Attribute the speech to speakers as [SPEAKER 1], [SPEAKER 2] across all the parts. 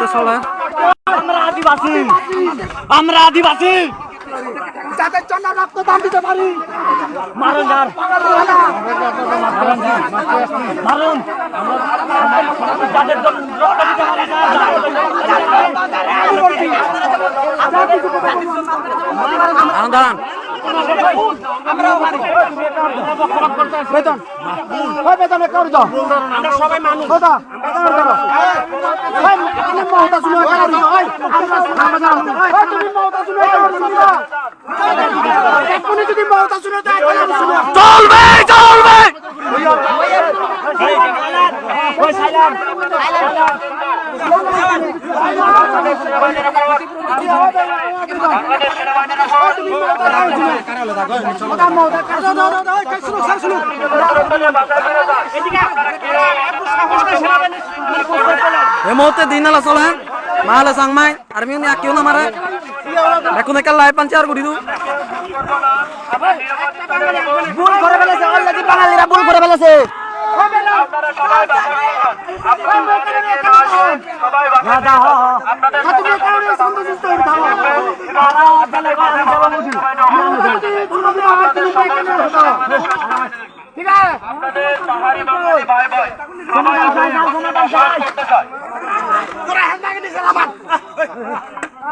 [SPEAKER 1] তো চলে
[SPEAKER 2] আমরা আদিবাসী। আমরা আদিবাসী। যাদের জন্য রক্তদান দিতে পারি। মারুন যার মারুন। যাদের জন্য রক্ত দিতে পারি
[SPEAKER 1] আনন্দান
[SPEAKER 2] বেতন ওই বেতনে করে দাও আমরা সবাই মানুষ দাও বেতন করো করো ওই তুমি মহতা
[SPEAKER 1] চলবে চলবে। এই মুহূর্তে দিন আলা চলে মাহলে সাংমাই আর মিউনি আকিও না মারে এখন একা লাই পাঞ্চে আর গুড়ি দু
[SPEAKER 2] ভুল করে ফেলেছে অলরেডি বাঙালিরা ভুল করে ফেলেছে দাদা হ হ তুমি কারণে সন্তুষ্ট হয়ে থাকো দাদা জানে কো আমি দেব মুদি ঠিক আছে তোরা হ্যান্ডাকে দিছে না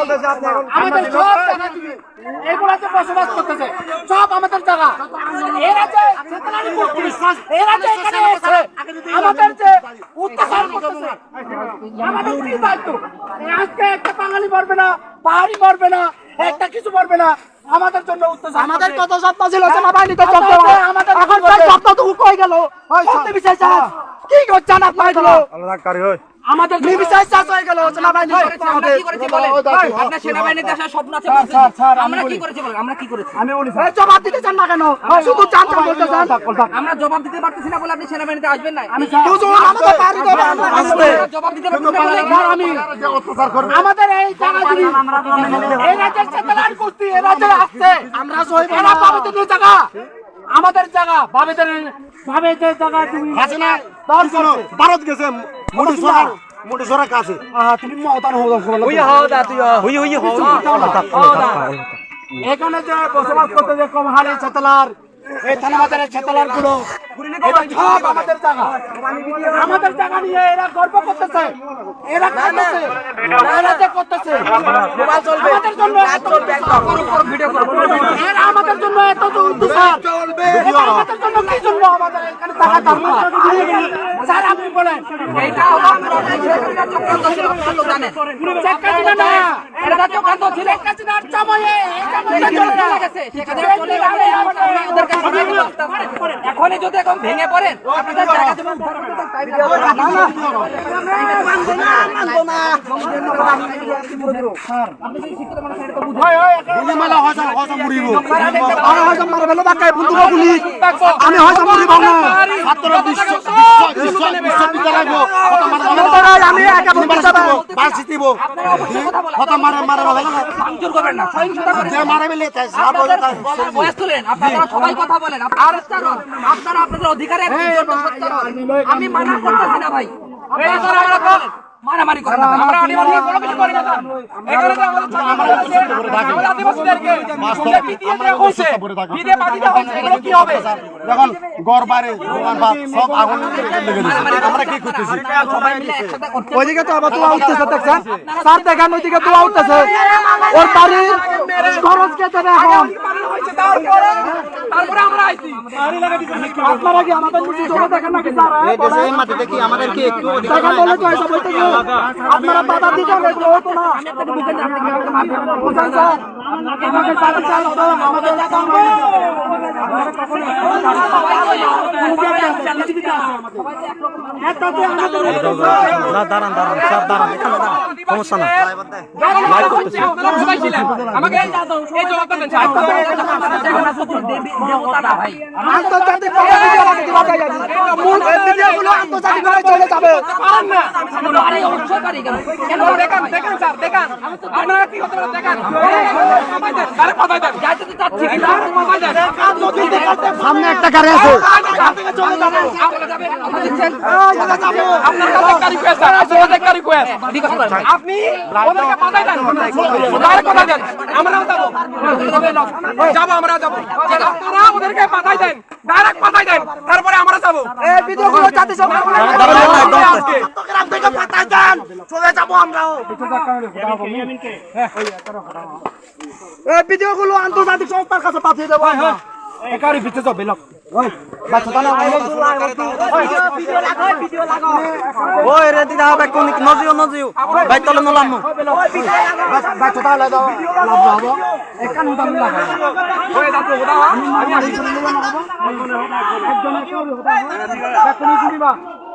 [SPEAKER 2] আমাদের সব জায়গা দিবে। এগুলাতে বসবাস করতেছে সব আমাদের জায়গা। এরা যে চেতনানি মূর্তি, এরা যে এখানে এসে আমাদের যে অত্যাচার করতেছে আমাদের কি দায়িত্ব? আজকে একটা বাঙালি মরবে না পাহাড়ি মরবে না একটা কিছু মরবে না আমাদের জন্য আমাদের কত স্বপ্ন ছিল সেনাবাহিনীতে জব্দ আমাদের এখন সব স্বপ্ন তো উকই গেল। বিচার কি করছেন আপনারা আমাদের নির্বিচার চাষ হয়ে গেল সেনাবাহিনী
[SPEAKER 3] আমরা কি করেছি বলেন? আপনার সেনাবাহিনীতে আসার স্বপ্ন আছে আমরা কি করেছি বলেন? আমরা কি করেছি?
[SPEAKER 2] এই জবাব দিতে চান না কেন? শুধু জানতে বলতে চান।
[SPEAKER 3] আমরা জবাব দিতে পারতেছি না বলে আপনি সেনাবাহিনীতে আসবেন না আমি
[SPEAKER 2] আমাদের বাড়ি দেবে আসবে
[SPEAKER 3] জবাব দিতে পারতেছি না বলে
[SPEAKER 2] স্যার, আমি আমাদের এই জায়গা যদি এই রাজ্যের চেতনার কুস্তি এই রাজ্যে আসছে। আমরা সহিব এরা বাবেদের জায়গা। আমাদের জায়গা বাবেদের বাবেদের জায়গা তুমি আছে না?
[SPEAKER 4] ভারত গেছে মোটু সরা মোটু সরা কাছে।
[SPEAKER 2] আহা, তুমি মহতান হও
[SPEAKER 1] হুই হাও দা তুই হুই হুই হাও
[SPEAKER 2] এখানে যে বসবাস করতে যে কম হারে চেতলার এই থানাবাজারের চেতলারগুলো এটা সব আমাদের জায়গা। আমাদের জায়গা নিয়ে এরা গর্ব করতেছে। এরা করতেছে। এরা যে করতেছে। আমাদের জন্য এত এরা আমাদের জন্য
[SPEAKER 3] এখনই যদি এখন ভেঙে পড়েন আপনাদের জায়গা
[SPEAKER 2] আমি হয়তো মরিব আমি একা
[SPEAKER 4] বাসি মারে মারে
[SPEAKER 3] ভাঙচুর করবেন না সহিংসতা করেন
[SPEAKER 4] যে মারে তাই সাপ হয়ে তাই
[SPEAKER 3] বয়স তোলেন আপনারা সবাই কথা বলেন। আর আপনারা আপনাদের অধিকারের জন্য সত্তর হন। আমি মানা করতেছি না ভাই। আপনারা। মারামারি করেন না। আমরা আদিবাসী কোনো কিছু করি না এখানে যে আমাদের আমাদের আদিবাসীদেরকে পিটিয়ে দেওয়া হয়েছে, পিটিয়ে বাঁধি দেওয়া হয়েছে, এগুলো কি হবে?
[SPEAKER 4] যখন গড় বাড়ে দোকান সব আগুন লেগে দিচ্ছে আমরা কি করতেছি
[SPEAKER 3] সবাই মিলে একসাথে করতে
[SPEAKER 2] ওইদিকে তো আবার দোয়া উঠতেছে দেখছেন স্যার দেখেন ওইদিকে দোয়া উঠতেছে ওর বাড়ির খরচ কে দেবে এখন
[SPEAKER 3] তারপরে তারপরে আমরা আইছি
[SPEAKER 2] আপনারা কি আমাদের নিচে জমা দেখেন নাকি স্যার হ্যাঁ? বলেন।
[SPEAKER 4] মাটিতে কি আমাদেরকে একটু
[SPEAKER 2] দেখেন বলে তো। আপনারা বাধা দিতেন এগুলো হতো না
[SPEAKER 1] দাঁড়ান দাঁড়ান দাঁড়ান এখানে দাঁড়ান সমস্যা
[SPEAKER 2] মূল আন্তর্জাতিক চলে যাবে
[SPEAKER 3] পারেন অংশকারী কেন কেন দেখান দেখান স্যার দেখান আপনারা কি হতে পারে দেখান আরে কথাই দেন যাইতে তো চাচ্ছি কিন্তু দেন
[SPEAKER 2] সামনে একটা গাড়ি আছে
[SPEAKER 3] আপনি ওদেরকে দেন ডাইরেক্ট কথা দেন আমরাও যাব যাব আমরা যাব আপনারা ওদেরকে কথাই দেন ডাইরেক্ট কথাই দেন তারপরে আমরা যাব
[SPEAKER 2] এই দেন চলে যাব আমরাও এই ভিডিওগুলো আন্তর্জাতিক সংস্থার কাছে পাঠিয়ে দেবো একারি ভিতরে যাবে লোক
[SPEAKER 1] ওই রে দিদা ব্যাক কোন নজিও নজিও বাইক তলে নলাম
[SPEAKER 3] হয়ে যাচ্ছে ওটা আমি আসি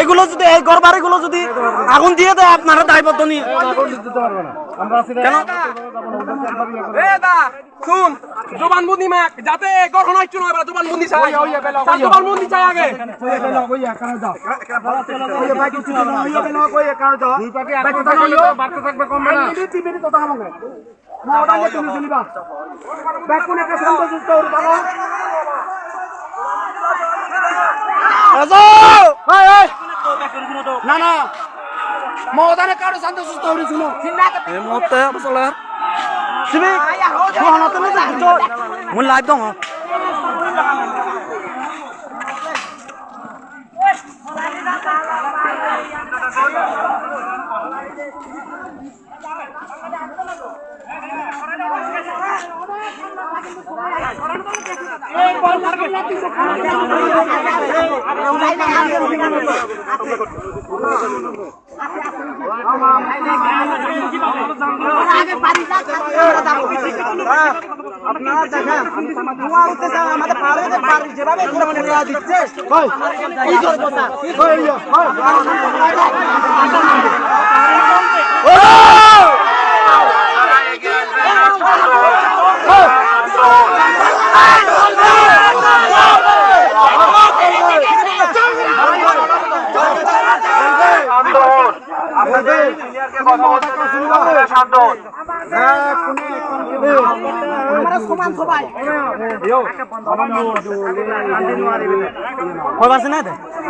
[SPEAKER 1] এগুলো যদি এই ঘর বাড়িগুলো যদি আগুন দিয়ে দেয় আপনারা দায়বদ্ধ নিয়ে কেন
[SPEAKER 3] শুন জবানবন্দি মাক যাতে গঠন হচ্ছে না এবার জবানবন্দি চাই জবানবন্দি চাই আগে
[SPEAKER 2] না না মহদানে কারও শান্ত সুস্থ হয়ে শুনো
[SPEAKER 1] এই মুহূর্তে আসলে সিবি কোহনাতে না যাচ্ছ মই লাইভ দং কইবাছে না দে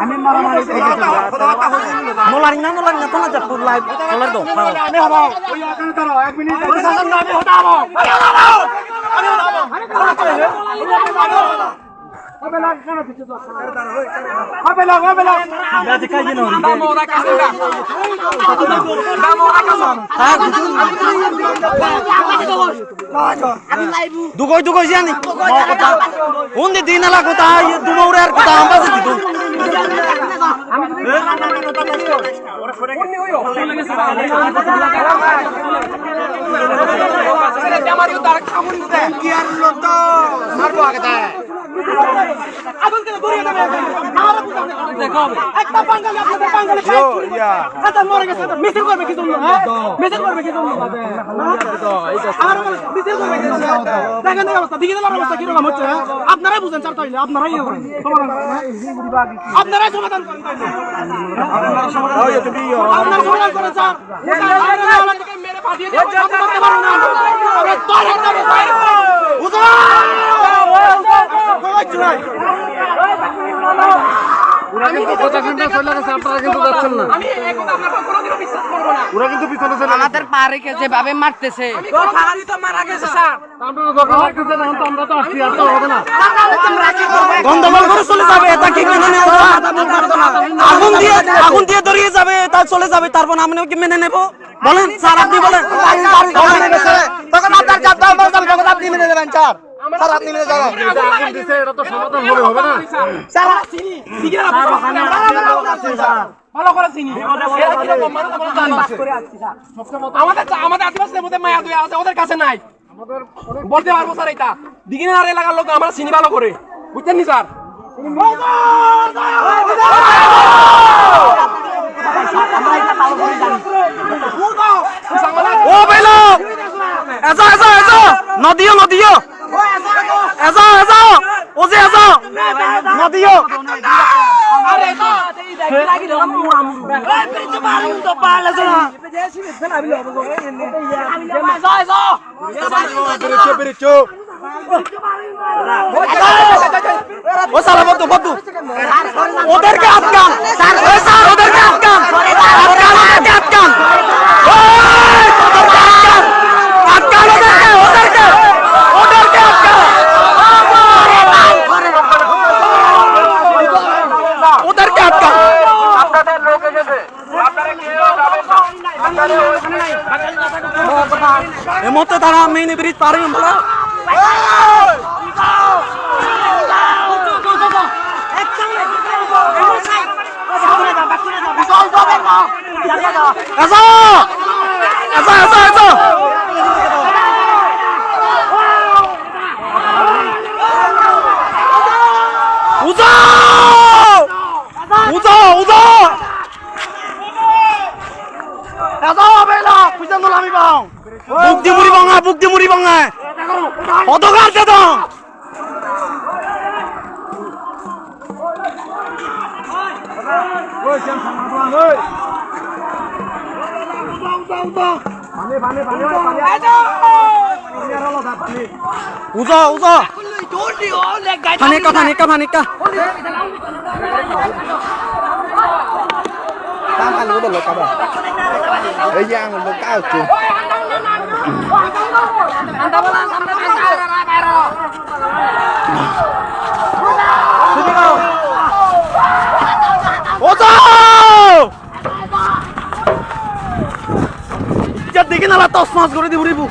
[SPEAKER 1] আমি মারামারি নোলারিং না নোলারিং না তোলা যাক লাইভ চলার দো
[SPEAKER 3] দামোরা কাছে দা দামোরা কাছে
[SPEAKER 1] দুগই দুগই জানি উন্দি দিন লাগো তা দুমৌরে আর কথা
[SPEAKER 3] আমার ইউ তার খামুন দে কি আর লত মারবো আগে দে
[SPEAKER 2] আপনারাই বুঝেন চার তাইলে আপনারাই? আপনারাই সমাধান করেন আপনার না।
[SPEAKER 5] আমাদের পা রেখে যেভাবে মারতেছে।
[SPEAKER 3] তো মারা গেছে স্যার।
[SPEAKER 1] গন্ডগোল করে চলে যাবে এটা কি মেনে নেব আগুন দিয়ে আগুন দিয়ে দড়িয়ে যাবে তা চলে যাবে তারপর আমি কি মেনে নেব? বলেন স্যার আপনি বলেন।
[SPEAKER 2] তখন আপনার চাপ তখন আপনি মেনে নেবেন স্যার।
[SPEAKER 3] স্যার আপনি নিয়ে যান
[SPEAKER 6] চিনি। আমাদের আমাদের আদিবাসীদের মধ্যে মায়া আছে ওদের কাছে নাই। বলতে পারব স্যার এটা। দিঘিনার এলাকার লোক আমরা চিনি ভালো করে। বুঝছেন নি স্যার?
[SPEAKER 1] ও বেলো! এসো এসো এসো। নদিও নদিও। এসো এসো। ও যে এসো। নদিও ও সালা বদ্ধ বদ্ধ ওদেরকে আটকান। ওদেরকে আটকান আটকান। ওদেরকে আটকান ওই, ওদেরকে আটকান আটকান ওদেরকে ওদেরকে ওদেরকে আটকান ওদেরকে আটকান এই মুহূর্তে তারা মেইন ব্রিজ পার হয়ে আমরা এসো এসো এসো এসো উজো উজো উজো এসো বেলা পয়সা নল আমি পাও বুক দি মুড়ি বাঙা বুক দি মুড়ি বাঙা অধকার দে দাও উজো উজো ফানিকা ফানিকা ফানিকা
[SPEAKER 3] এই যে আঙুল কাউকে
[SPEAKER 1] ওজো দেখি না তস মাছ করে দিব রিবু।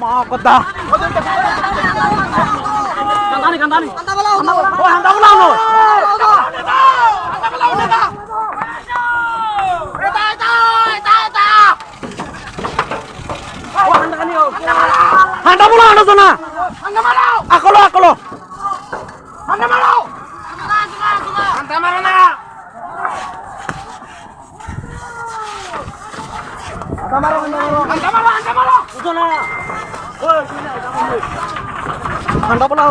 [SPEAKER 1] মা, কথা। কান্দানি কান্দানি ও, হান্দা বলা নো হান্দা বলা হান্দা না আকলো আকলো। ঠান্ডা বলাও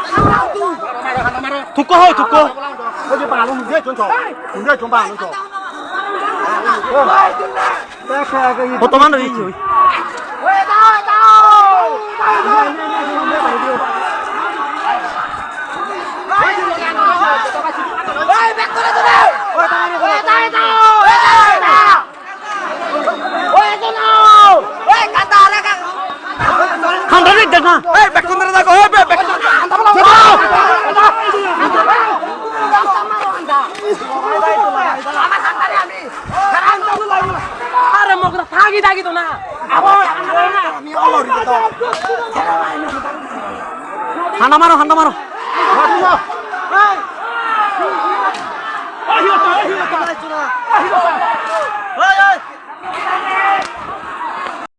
[SPEAKER 1] 두꺼 해 두꺼 어제 말로 문제 좀 줘. 문제 좀 봐. 줘. 어, 또 만나
[SPEAKER 6] 이지.
[SPEAKER 1] 왜
[SPEAKER 2] 나와 나와.
[SPEAKER 4] 왜 백골에 들어? 왜 백골에 들어? 왜 간다 나가.
[SPEAKER 1] 한 번에 들어.
[SPEAKER 6] 왜 백골 মগরা থাকি থাকি তো না
[SPEAKER 1] ঠান্ডা মারো ঠান্ডা মারো।